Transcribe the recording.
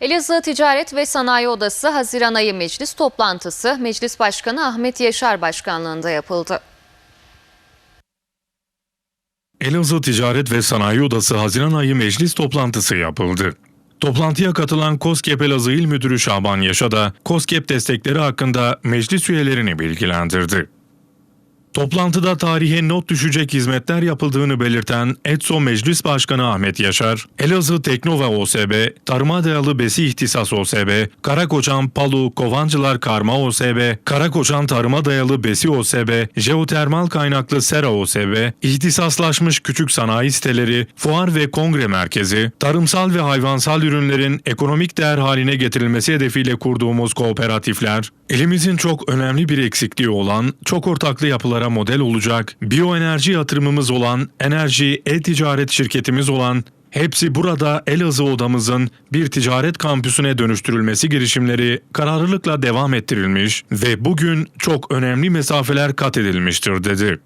Elazığ Ticaret ve Sanayi Odası Haziran ayı meclis toplantısı Meclis Başkanı Ahmet Yaşar başkanlığında yapıldı. Elazığ Ticaret ve Sanayi Odası Haziran ayı meclis toplantısı yapıldı. Toplantıya katılan KOSGEB Elazığ İl Müdürü Şaban Yaşa da KOSGEB destekleri hakkında meclis üyelerini bilgilendirdi. Toplantıda tarihe not düşecek hizmetler yapıldığını belirten ETSO Meclis Başkanı Ahmet Yaşar, Elazığ Teknova OSB, Tarıma Dayalı Besi İhtisas OSB, Karakoçan Palu Kovancılar Karma OSB, Karakoçan Tarıma Dayalı Besi OSB, Jeotermal Kaynaklı Sera OSB, ihtisaslaşmış küçük sanayi siteleri, fuar ve kongre merkezi, tarımsal ve hayvansal ürünlerin ekonomik değer haline getirilmesi hedefiyle kurduğumuz kooperatifler, elimizin çok önemli bir eksikliği olan çok ortaklı yapılara model olacak, biyoenerji yatırımımız olan, enerji, e-ticaret şirketimiz olan, hepsi burada Elazığ odamızın bir ticaret kampüsüne dönüştürülmesi girişimleri kararlılıkla devam ettirilmiş ve bugün çok önemli mesafeler kat edilmiştir dedi.